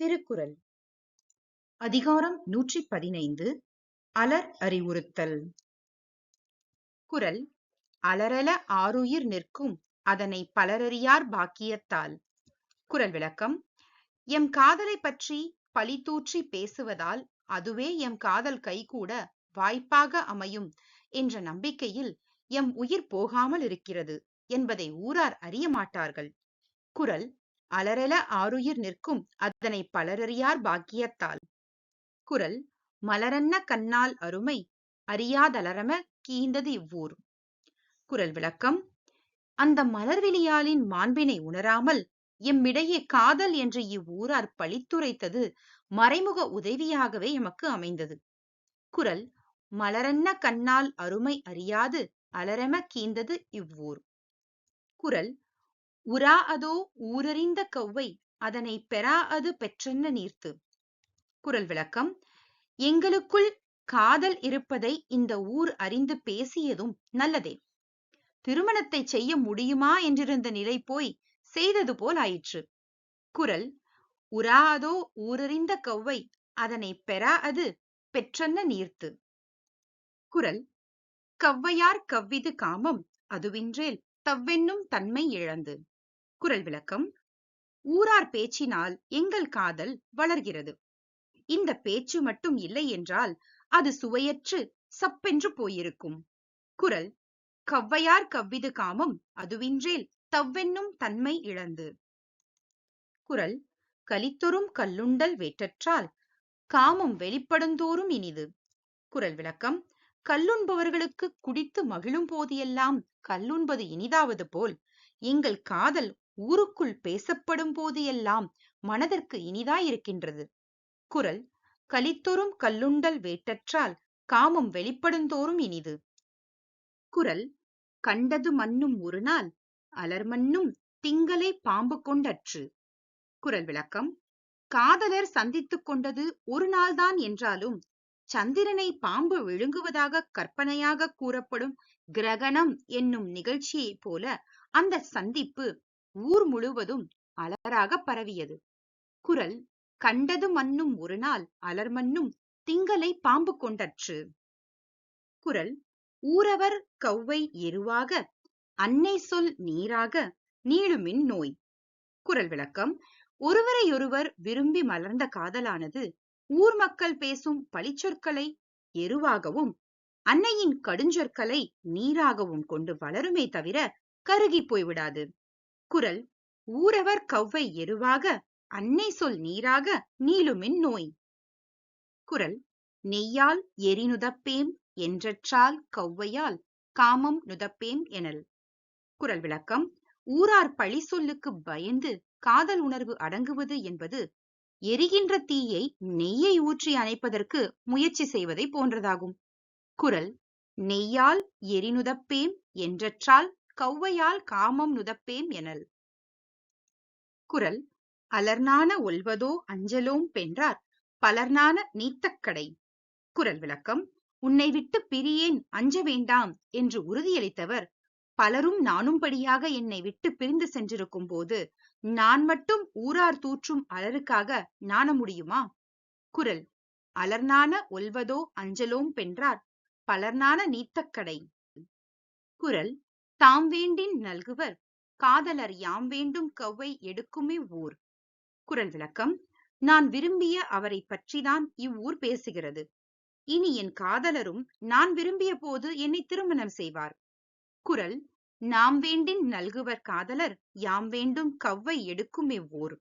திருக்குறள். அதிகாரம் நூற்றி பதினைந்து அலர் அறிவுறுத்தல். குரல் அலரல ஆருயிர் நிற்கும் அதனை பலரறியார் பாக்கியத்தால். குரல் விளக்கம் எம் காதலை பற்றி பழித்தூற்றி பேசுவதால் அதுவே எம் காதல் கைகூட வாய்ப்பாக அமையும் என்ற நம்பிக்கையில் எம் உயிர் போகாமல் இருக்கிறது என்பதை ஊரார் அறிய மாட்டார்கள் குரல் அலரெல ஆருயிர் நிற்கும் அதனை பலரறியார் பாக்கியத்தால். குறள் மலரன்ன கண்ணால் அருமை அறியாதலரம கீந்தது இவ்வூர். குறள் விளக்கம் அந்த மலர்விழியாளின் மாண்பினை உணராமல் எம்மிடையே காதல் என்று இவ்வூரார் பழித்துரைத்தது மறைமுக உதவியாகவே எமக்கு அமைந்தது. குறள் மலரன்ன கண்ணால் அருமை அறியாது அலரம கீந்தது இவ்வூர். குறள் உரா அதோ ஊரறிந்த கௌவை அதனை பெறா அது பெற்றென்ன நீர்த்து? குரல் விளக்கம் எங்களுக்குள் காதல் இருப்பதை இந்த ஊர் அறிந்து பேசியதும் நல்லதே. திருமணத்தை செய்ய முடியுமா என்றிருந்த நிலை போய் செய்தது போல் ஆயிற்று. குறள் உராதோ ஊரறிந்த கௌவை அதனை பெறா அது பெற்றென்ன நீர்த்து? குரல் கவ்வையார் கவ்விது காமம் அதுவின்றேல் தவ்வென்னும் தன்மை இழந்து. குரல் விளக்கம். ஊரார் பேச்சினால் எங்கள் காதல் வளர்கிறது. இந்த பேச்சு மட்டும் இல்லை என்றால் அது சுவையற்று சப்பென்று போயிருக்கும். குரல். கவ்வையார் கவ்விது காமம் அதுவின்றேல் தவ்வென்னும் தன்மை இழந்து. குரல். கலித்தொரும் கல்லுண்டல் வேற்றற்றால் காமம் வெளிப்படுந்தோறும் இனிது. குரல் விளக்கம். கல்லுண்பவர்களுக்கு குடித்து மகிழும் போதெல்லாம் கல்லுண்பது இனிதாவது போல் எங்கள் காதல் ஊருக்குள் பேசப்படும் போது எல்லாம் மனதிற்கு இனிதாயிருக்கின்றது குரல் கலித்தொரும் கல்லுண்டல் வேட்டற்றால் காமம் வெளிப்படுந்தோறும் இனிது. குரல் கண்டது மண்ணும் ஒரு நாள் அலர்மண்ணும் திங்களை பாம்பு கொண்டற்று. குரல் விளக்கம் காதலர் சந்தித்துக் கொண்டது ஒரு நாள்தான் என்றாலும் சந்திரனை பாம்பு விழுங்குவதாக கற்பனையாக கூறப்படும் கிரகணம் என்னும் நிகழ்ச்சியைப் போல அந்த சந்திப்பு ஊர் முழுவதும் அலராக பரவியது. குறள் கண்டது மண்ணும் ஒரு நாள் அலர்மண்ணும் திங்களை பாம்பு கொண்டற்று குரல் ஊரவர் கௌவை எருவாக அன்னை சொல் நீராக நீளுமின் நோய் குரல் விளக்கம் ஒருவரையொருவர் விரும்பி மலர்ந்த காதலானது ஊர் மக்கள் பேசும் பழிச்சொற்களை எருவாகவும் அன்னையின் கடுஞ்சொற்களை நீராகவும் கொண்டு வளருமே தவிர கருகி போய்விடாது குறள் ஊரவர் கவ்வை எருவாக அன்னை சொல் நீராக நீளுமின் நோய். குரல் நெய்யால் எரிநுதப்பேம் என்றற்றால் கௌவையால் காமம் நுதப்பேம் எனல். குரல் விளக்கம் ஊரார் பழி சொல்லுக்கு பயந்து காதல் உணர்வு அடங்குவது என்பது எரிகின்ற தீயை நெய்யை ஊற்றி அணைப்பதற்கு முயற்சி செய்வதை போன்றதாகும். குரல் நெய்யால் எரிநுதப்பேம் என்றற்றால் கௌவையால் காமம் நுதப்பேம் எனல். குரல் அலர்னான ஒல்வதோ அஞ்சலோம் பென்றார் பலர்னான நீத்தக்கடை. குரல் விளக்கம் உன்னை விட்டு பிரியேன் அஞ்ச வேண்டாம் என்று உறுதியளித்தவர் பலரும் நானும்படியாக என்னை விட்டு பிரிந்து சென்றிருக்கும் போது நான் மட்டும் ஊரார் தூற்றும் அலருக்காக நாண முடியுமா? குரல் அலர்னான ஒல்வதோ அஞ்சலோம் பென்றார் பலர்னான நீத்தக்கடை. குரல் தாம் வேண்டின் நல்குவர் காதலர் யாம் வேண்டும் கவ்வை எடுக்குமே ஊர் குரல் விளக்கம் நான் விரும்பிய அவரை பற்றிதான் இவ்வூர் பேசுகிறது. இனி என் காதலரும் நான் விரும்பிய போது என்னை திருமணம் செய்வார். குரல் நாம் வேண்டின் நல்குவர் காதலர் யாம் வேண்டும் கவ்வை எடுக்குமே ஊர்